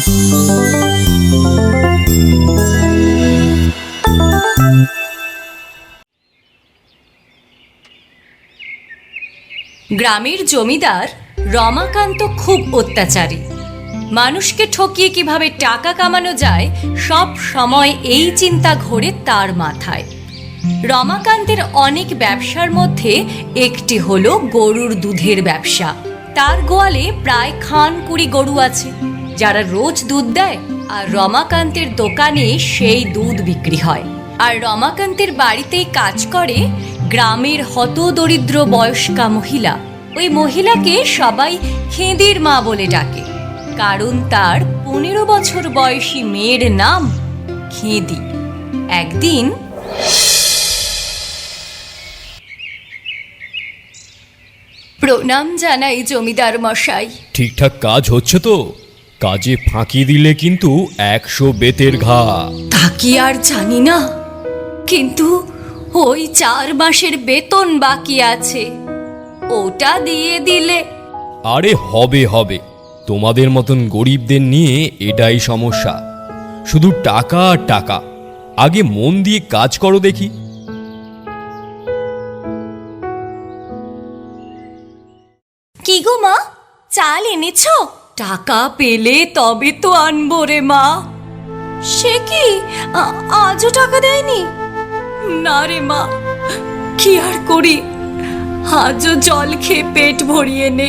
গ্রামের জমিদার রমাকান্ত খুব অত্যাচারী। মানুষকে ঠকিয়ে কীভাবে টাকা কামানো যায়, সব সময় এই চিন্তা ঘোরে তার মাথায়। রমাকান্তের অনেক ব্যবসার মধ্যে একটি হলো গরুর দুধের ব্যবসা। তার গোয়ালে প্রায় খান কুড়ি গরু আছে। যারা রোজ দুধ দেয়, আর রমাকান্তের দোকানে সেই দুধ বিক্রি হয়। আর রমাকান্তের বাড়িতেই কাজ করে গ্রামের হত দরিদ্র বয়স্কা মহিলা। ওই মহিলাকে সবাই খেঁদির মা বলে ডাকে। কারণ তার পনেরো বছর বয়সী মেয়ের নাম খেঁদি। একদিন প্রণাম জানাই জমিদার মশাই। ঠিকঠাক কাজ হচ্ছে তো? কাজে ফাঁকি দিলে কিন্তু একশো বেতের ঘা। তা কি আর জানি না। কিন্তু ওই চার মাসের বেতন বাকি আছে। ওটা দিয়ে দিলে। আরে হবে হবে। তোমাদের মতন গরিবদের নিয়ে এটাই সমস্যা। শুধু টাকা আর টাকা। আগে মন দিয়ে কাজ করো দেখি। কি গো মা? চাল এনেছো? টাকা পেলে তবে তো আনব রে মা। সে কি? আজও টাকা দেয়নি? না রে মা কি আর করি? আজও জল খেয়ে পেট ভরিয়ে নে।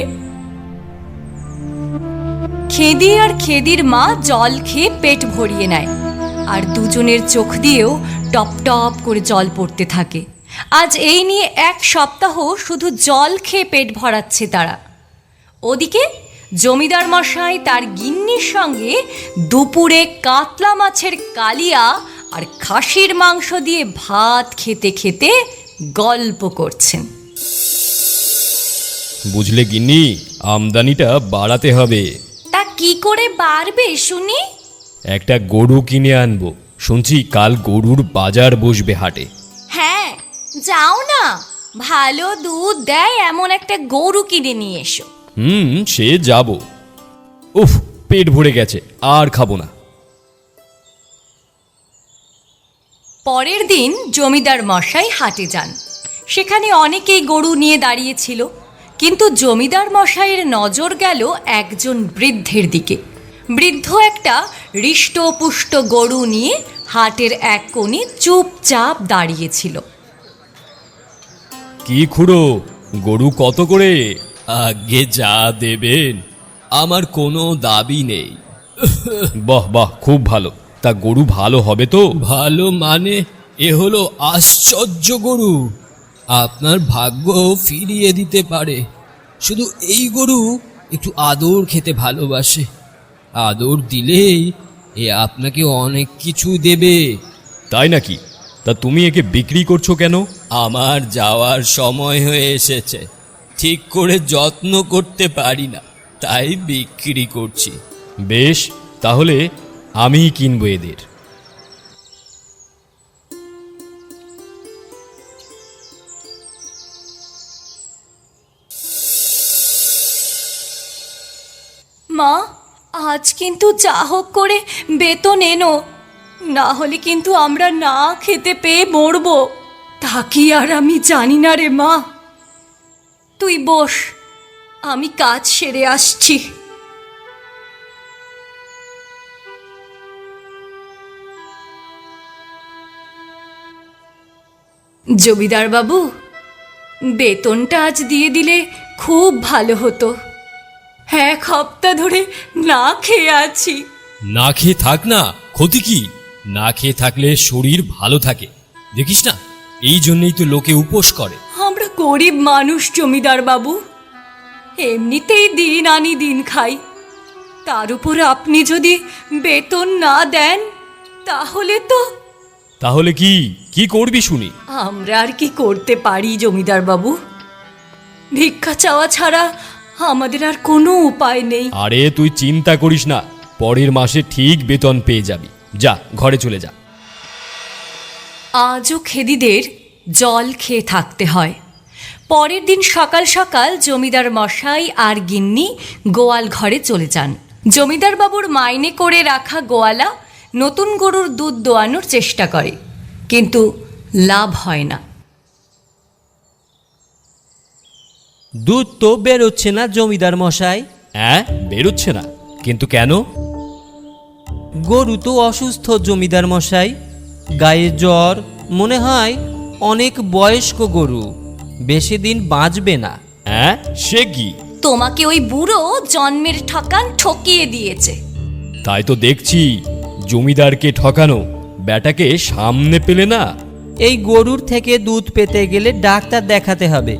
খেদি আর খেদির মা জল খেয়ে পেট ভরিয়ে নেয় আর দুজনের চোখ দিয়েও টপ টপ করে জল পড়তে থাকে। আজ এই নিয়ে এক সপ্তাহ শুধু জল খেয়ে পেট ভরাচ্ছে তারা। ওদিকে জমিদার মশাই তার গিন্নির সঙ্গে দুপুরে কাতলা মাছের কালিয়া আর খাসির মাংস দিয়ে ভাত খেতে খেতে গল্প করছেন। বুঝলে গিন্নি আমদানিটা বাড়াতে হবে। তা কি করে বাড়বে শুনি? একটা গরু কিনে আনব। শুনছি কাল গরুর বাজার বসবে হাটে। হ্যাঁ যাও না। ভালো দুধ দেয় এমন একটা গরু কিনে নিয়ে এসো। হুম সে যাব। উফ পেট ভরে গেছে আর খাব না। পরের দিন জমিদার মশাই হাটে যান। সেখানে অনেকেই গরু নিয়ে দাঁড়িয়েছিল কিন্তু জমিদার মশাইয়ের নজর গেল একজন বৃদ্ধের দিকে। বৃদ্ধ একটা হৃষ্টপুষ্ট গরু নিয়ে হাটের এক কোণে চুপচাপ দাঁড়িয়েছিল। কি খুড়ো গরু কত করে? আগে যা দেবেন আমার কোনো দাবি নেই। বাহ বাহ খুব ভালো। তা গরু ভালো হবে তো? ভালো মানে এ হলো আশ্চর্য গরু। আপনার ভাগ্য ফিরিয়ে দিতে পারে। শুধু এই গরু একটু আদর খেতে ভালোবাসে। আদর দিলেই এ আপনাকে অনেক কিছু দেবে। তাই নাকি? তা তুমি একে বিক্রি করছ কেন? আমার যাওয়ার সময় হয়ে এসেছে। ঠিক করে যত্ন করতে পারি না, তাই বিক্রি করছি। বেশ, তাহলে আমিই কিনবো এদের। মা, আজ কিন্তু যা হোক করে বেতন এনো। না হলে কিন্তু আমরা না খেতে পেয়ে মরবো। তা কি আর আমি জানি না রে মা। তুই বস, আমি কাজ সেরে আসছি। জমিদার বাবু, বেতনটা আজ দিয়ে দিলে খুব ভালো হতো। এক সপ্তাহ ধরে না খেয়ে আছি। না খেয়ে থাক না, ক্ষতি কি? না খেয়ে থাকলে শরীর ভালো থাকে। দেখিস না, এই জন্যই তো লোকে উপোস করে। গরিব মানুষ জমিদার বাবু এমনিতেই দিন আনি দিন খাই। তার উপর আপনি যদি বেতন না দেন তাহলে তো তাহলে কি কি করবি শুনি? আমরা আর কি করতে পারি জমিদার বাবু? ভিক্ষা চাওয়া ছাড়া আমাদের আর কোনো উপায় নেই। আরে তুই চিন্তা করিস না পরের মাসে ঠিক বেতন পেয়ে যাবি। যা ঘরে চলে যা। আজও খেদিদের জল খেয়ে থাকতে হয়। পরের দিন সকাল সকাল জমিদার মশাই আর গিন্নি গোয়াল ঘরে চলে যান। জমিদার বাবুর মাইনে করে রাখা গোয়ালা নতুন গরুর দুধ দোয়ানোর চেষ্টা করে কিন্তু লাভ হয় না। দুধ তো বেরোচ্ছে না জমিদার মশাই। হ্যাঁ বেরোচ্ছে না। কিন্তু কেন? গরু তো অসুস্থ জমিদার মশাই। গায়ে জ্বর মনে হয় অনেক বয়স্ক গরু। বেশি দিন বাঁচবে না। হ্যাঁ? সে কি? তোমাকে ওই বুড়ো জন্মের ঠকান ঠকিয়ে দিয়েছে। তাই তো দেখছি জমিদারকে ঠকানো ব্যাটাকে সামনে পেলে না। এই গরুর থেকে দুধ পেতে গেলে ডাক্তার দেখাতে হবে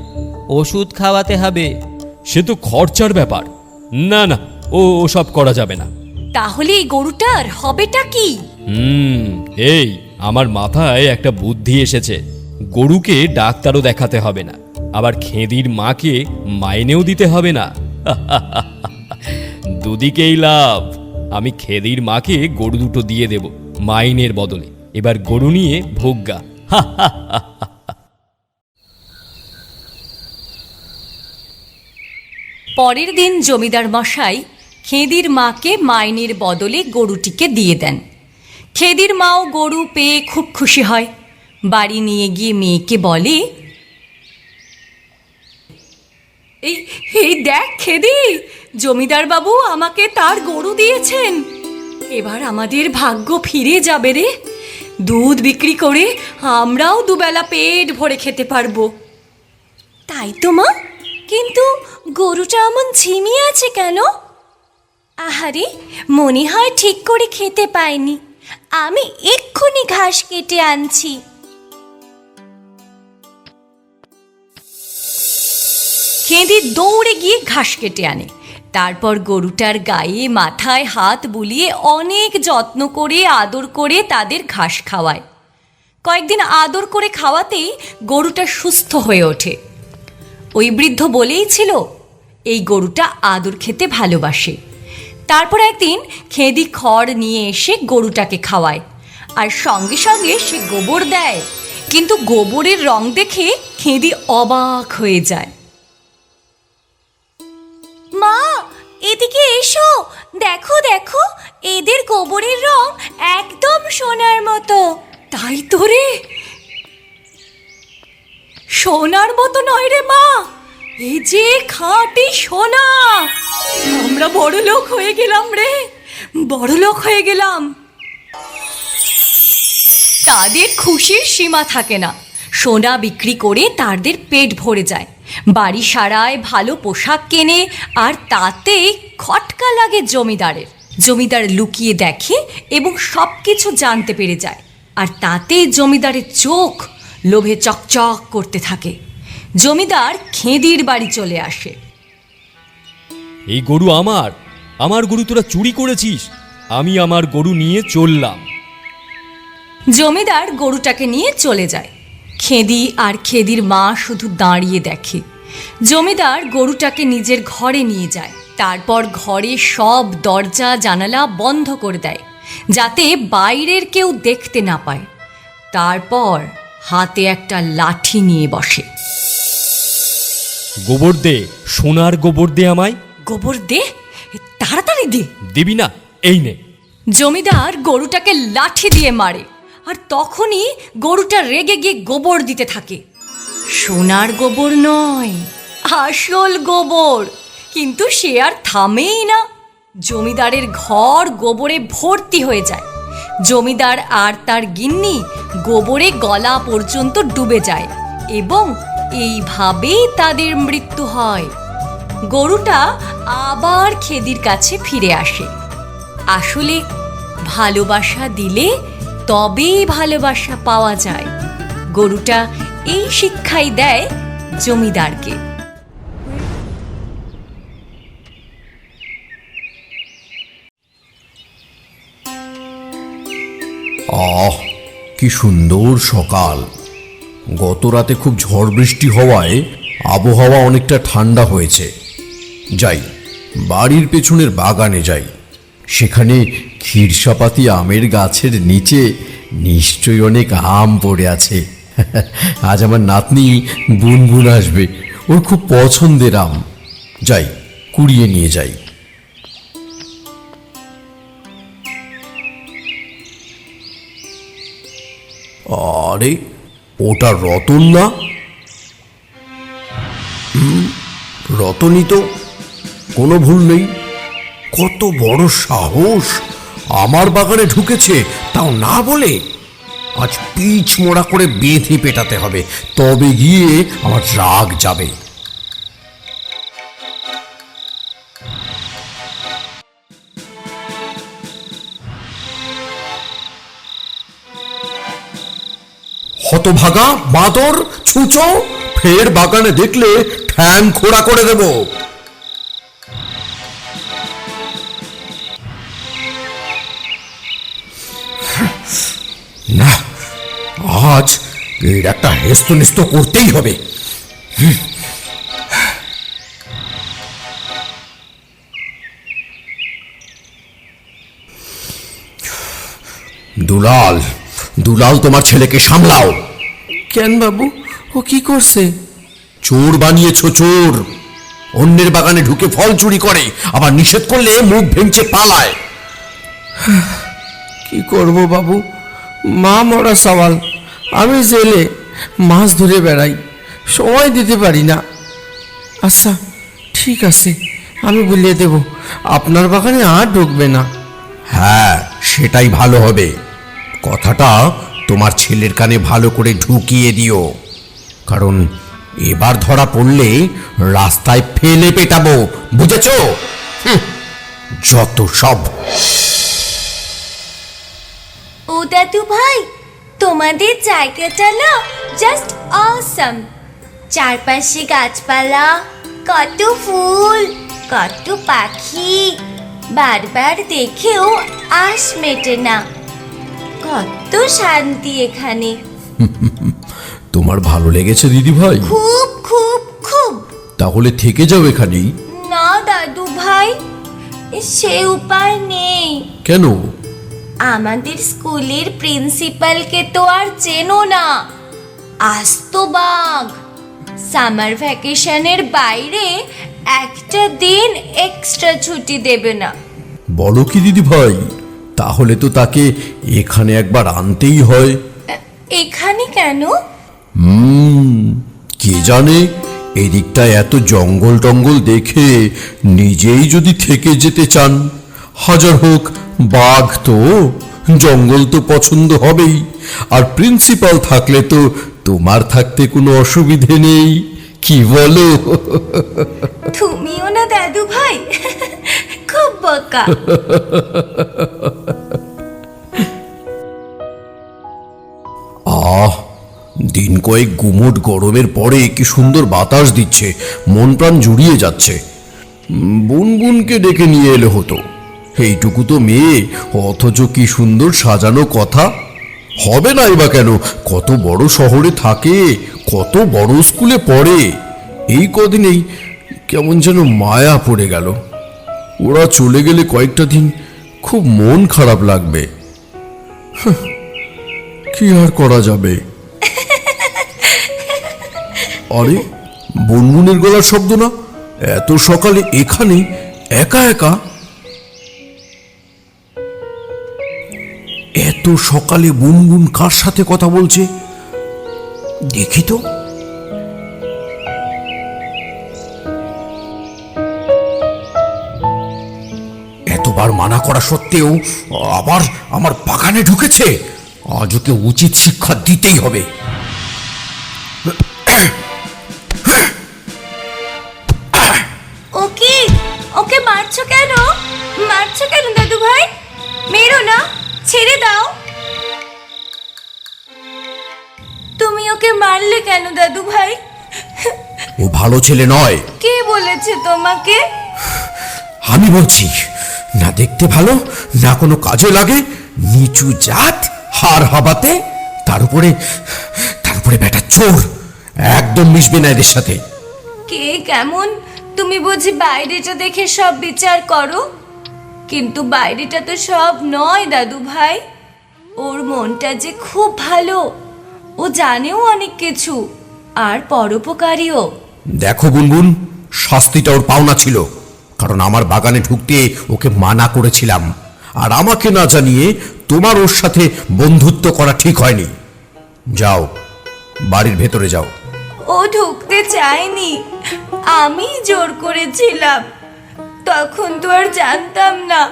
ওষুধ খাওয়াতে হবে। সে তো খরচার ব্যাপার। না না ও ওসব করা যাবে না। তাহলে এই গরুটার হবেটা কি? হুম এই আমার মাথায় একটা বুদ্ধি এসেছে। গরুকে ডাক্তারও দেখাতে হবে না, আবার খেঁদির মাকে মাইনেও দিতে হবে না। দুদিকেই লাভ, আমি খেদির মাকে গরু দুটো দিয়ে দেব, মাইনের বদলে। এবার গরু নিয়ে ভোগ্যা পরের দিন জমিদার মশাই খেদির মাকে মাইনের বদলে গরুটিকে দিয়ে দেন। খেদির মাও গরু পেয়ে খুব খুশি হয়। বাড়ি নিয়ে গিয়ে মেয়েকে বলে, এই এই দেখ খেদি, জমিদার বাবু আমাকে তার গরু দিয়েছেন। এবার আমাদের ভাগ্য ফিরে যাবে রে। দুধ বিক্রি করে আমরাও দুবেলা পেট ভরে খেতে পারব। তাই তো মা, কিন্তু গরুটা এমন ঝিমিয়ে আছে কেন? আহারে, মনে হয় ঠিক করে খেতে পায়নি আমি এক্ষুনি ঘাস কেটে আনছি। খেঁদি দৌড়ে গিয়ে ঘাস কেটে আনে। তারপর গরুটার গায়ে, মাথায় হাত বুলিয়ে অনেক যত্ন করে, আদর করে তাদের ঘাস খাওয়ায়। কয়েকদিন আদর করে খাওয়াতেই গরুটা সুস্থ হয়ে ওঠে। ওই বৃদ্ধ বলেই ছিল, এই গরুটা আদর খেতে ভালোবাসে। তারপর একদিন খেদি খড় নিয়ে এসে গরুটাকে খাওয়ায়। আর সঙ্গে সঙ্গে সে গোবর দেয়। কিন্তু গোবরের রং দেখে খেদি অবাক হয়ে যায়। দেখো দেখো, এদের গোবরের রং একদম সোনার মতো। তাই তো রে। সোনার মতো নয় রে মা এই যে খাঁটি সোনা। আমরা বড় লোক হয়ে গেলাম রে, বড় লোক হয়ে গেলাম। তাদের খুশির সীমা থাকে না। সোনা বিক্রি করে তাদের পেট ভরে যায়। বাড়ি সারায় ভালো পোশাক কেনে আর তাতে খটকা লাগে জমিদারের। জমিদার লুকিয়ে দেখে এবং সব কিছু জানতে পেরে যায়। আর তাতে জমিদারের চোখ লোভে চকচক করতে থাকে। জমিদার খেঁদির বাড়ি চলে আসে। এই গরু আমার। আমার গরু তোরা চুরি করেছিস। আমি আমার গরু নিয়ে চললাম। জমিদার গরুটাকে নিয়ে চলে যায়। খেদি আর খেদির মা শুধু দাঁড়িয়ে দেখে। জমিদার গরুটাকে নিজের ঘরে নিয়ে যায়। তারপর ঘরে সব দরজা জানালা বন্ধ করে দেয় যাতে বাইরের কেউ দেখতে না পায়। তারপর হাতে একটা লাঠি নিয়ে বসে। গোবর দে সোনার গোবর দে আমায়। গোবর দে? তাড়াতাড়ি দে। দিবি না এই নে। জমিদার গরুটাকে লাঠি দিয়ে মারে। আর তখনই গরুটা রেগে গিয়ে গোবর দিতে থাকে। সোনার গোবর নয়, আসল গোবর। কিন্তু সে আর থামেই না। জমিদারের ঘর গোবরে ভর্তি হয়ে যায়। জমিদার আর তার গিন্নি গোবরে গলা পর্যন্ত ডুবে যায় এবং এইভাবেই তাদের মৃত্যু হয়। গরুটা আবার খেদির কাছে ফিরে আসে। আসলে ভালোবাসা দিলে তবেই ভালোবাসা পাওয়া যায়। গরুটা এই শিক্ষাই দেয় জমিদারকে। আহ, কি সুন্দর সকাল। গত রাতে খুব ঝড় বৃষ্টি হওয়ায় আবহাওয়া অনেকটা ঠান্ডা হয়েছে। যাই, বাড়ির পেছনের বাগানে যাই। সেখানে ক্ষীরসপাতি আমের গাছের নিচে নিশ্চয়ই অনেক আম পড়ে আছে। আজ আমার নাতনি বুনবুন আসবে। ওর খুব পছন্দের আম। যাই, কুড়িয়ে নিয়ে যাই। আরে, ওটা রতন না? রতনই তো। কোনো ভুল নেই। কত বড় সাহস। আমার বাগানে ঢুকেছে, তাও না বলে আজ পিচ মোড়া করে বেঁধে পেটাতে হবে, তবে গিয়ে আমার রাগ যাবে। হতভাগা, বাদর, ছুঁচো, ফের বাগানে দেখলে ঠ্যাং খোড়া করে দেব। না আজ এর একটা হেস্ত নেস্ত করতেই হবে। দুলাল দুলাল তোমার ছেলেকে সামলাও। কেন বাবু? ও কি করছে? চোর বানিয়েছো চোর। অন্যের বাগানে ঢুকে ফল চুরি করে আবার নিষেধ করলে মুখ ভেঙচে পালায়। কি করব বাবু? মা মরা সওয়াল। আমি জেলে মাছ ধরে বেড়াই। সময় দিতে পারি না। আচ্ছা ঠিক আছে। আমি বলিয়ে দেব। আপনার বাগানে আর ঢুকবে না। হ্যাঁ সেটাই ভালো হবে। কথাটা তোমার ছেলের কানে ভালো করে ঢুকিয়ে দিও। কারণ এবার ধরা পড়লে রাস্তায় ফেলে পেটাবো। বুঝেছ? যত সব। দাদু ভাই তোমাদের জায়গাটা না জাস্ট অসম চারপাশে গাছপালা কত ফুল কত পাখি। বারবার দেখেও আশ মেটে না। কত শান্তি এখানে। তোমার ভালো লেগেছে দিদি ভাই? খুব খুব খুব। তাহলে থেকে যাও এখানেই। না দাদু ভাই সে উপায় নেই। কেন? আমাদের স্কুলের প্রিন্সিপালকে তো আর চেনো না। আস্ত বাঘ। সামার ভ্যাকেশনের বাইরে একটা দিন এক্সট্রা ছুটি দেবে না। বলো কি দিদি ভাই তাহলে তো তাকে এখানে একবার আনতেই হয়। এখানে কেন? হুম কে জানে এদিকটা এত জঙ্গল টঙ্গল দেখে নিজেই যদি থেকে যেতে চান। হাজার হোক বাঘ তো জঙ্গল তো পছন্দ হবেই। আর প্রিন্সিপাল থাকলে তো তোমার থাকতে কোনো অসুবিধে নেই। কি বলো? তুমিও না দাদু ভাই? খুব বোকা। আহ দিন কয়েক গুমোট গরমের পরে কি সুন্দর বাতাস দিচ্ছে মন প্রাণ জুড়িয়ে যাচ্ছে। বুনবুনকে ডেকে নিয়ে এলে হতো। এইটুকু তো মেয়ে, অথচ কি সুন্দর সাজানো কথা? হবে নাই বা কেন? কত বড় শহরে থাকে, কত বড় স্কুলে পড়ে। এই কদিনেই কেমন যেন মায়া পড়ে গেল। ওরা চলে গেলে কয়েকটা দিন খুব মন খারাপ লাগবে। কি আর করা যাবে? আরে বনবুনের গলার শব্দ না? এত সকালে এখানে একা একা? এত সকালে বুনবুন কার সাথে কথা বলছে? দেখি তো। এতবার মানা করা সত্ত্বেও আবার আমার বাগানে ঢুকেছে। আজ উচিত শিক্ষা দিতেই হবে। ওকে ওকে মারছো কেন? মারছো কেন দাদু ভাই মেরো না। ছেড়ে দাও। তুমি ওকে মারলে কেন দাদু ভাই? ও ভালো ছেলে নয়। কে বলেছে তোমাকে? আমি বলছি না দেখতে ভালো না কোনো কাজে লাগে নিচু জাত হার হাবাতে তার উপরে তার উপরে বেটা চোর একদম মিশবে না এদের সাথে। কে কেমন? তুমি বুঝি বাইরেটা দেখে সব বিচার করো? কিন্তু বাইরেটা তো সব নয় দাদু ভাই। ওর মনটা যে খুব ভালো। ও জানেও অনেক কিছু আর পরোপকারীও। দেখো গুনগুন শাস্তিটা ওর পাওনা ছিল কারণ আমার বাগানে ঢুকতে ওকে মানা করেছিলাম। আর আমাকে না জানিয়ে তোমার ওর সাথে বন্ধুত্ব করা ঠিক হয়নি। যাও বাড়ির ভেতরে যাও। ও ঢুকতে চায়নি আমি জোর করেছিলাম। তখন তো আর জানতাম না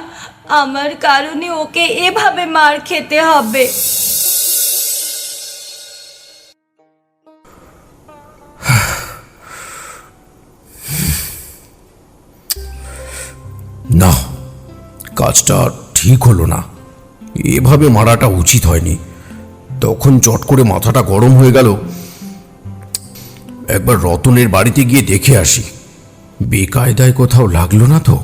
আমার কারণে ওকে এভাবে মার খেতে হবে। না, কাজটা ঠিক হলো না। এভাবে মারাটা উচিত হয়নি। তখন চট করে মাথাটা গরম হয়ে গেল। একবার রতনের বাড়িতে গিয়ে দেখে আসি। বেকায়দায় কোথাও লাগল না তো?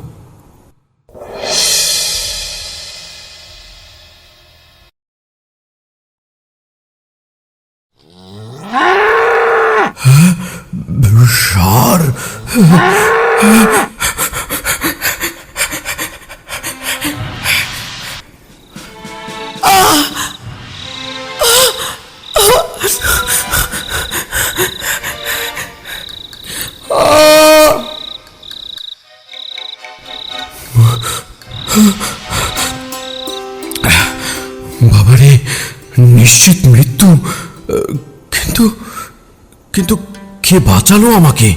সার কে বাঁচালো আমাকে।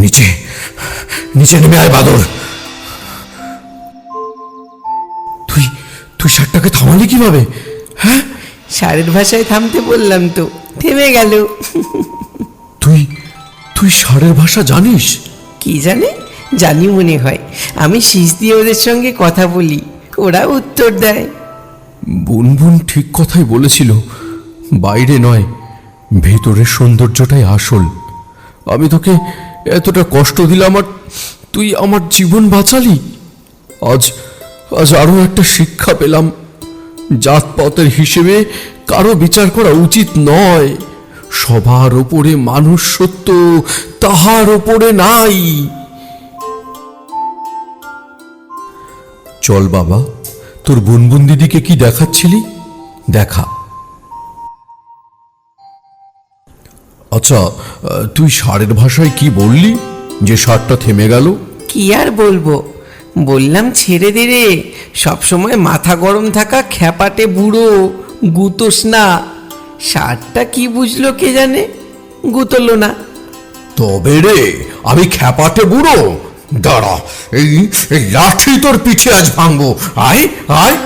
নিচে নিচে নেমে আয় বাদর। তুই তুই শার্টটাকে থামালি কীভাবে? হ্যাঁ? সারের ভাষায় থামতে বললাম তো থেমে গেল। তুই তুই ষাঁড়ের ভাষা জানিস? কি জানে? জানি মনে হয়। আমি শীষ দিয়ে ওদের সঙ্গে কথা বলি, ওরা উত্তর দেয়। বুনবুন ঠিক কথাই বলেছিল, বাইরে নয়, ভেতরের সৌন্দর্যটাই আসল। আমি তোকে এতটা কষ্ট দিলাম আর তুই আমার জীবন বাঁচালি। আজ আজ আরও একটা শিক্ষা পেলাম জাতপাতের হিসেবে কারও বিচার করা উচিত নয়। সবার ওপরে মানুষ সত্য তাহার ওপরে নাই। চল বাবা তোর বুনবুন দিদিকে কি দেখাচ্ছিলি? দেখা। আচ্ছা তুই ষাঁড়ের ভাষায় কি বললি? যে ষাঁড়টা থেমে গেল? কি আর বলব? বললাম ছেড়ে দে রে। সবসময় মাথা গরম থাকা খ্যাপাটে বুড়ো গুতোস না। সারটা কি বুঝলো কে জানে? গুতলো না। তবে রে আমি খ্যাপাটে বুড়ো। দাঁড়া এই লাঠি তোর পিঠে আজ ভাঙবো। আয় আয়।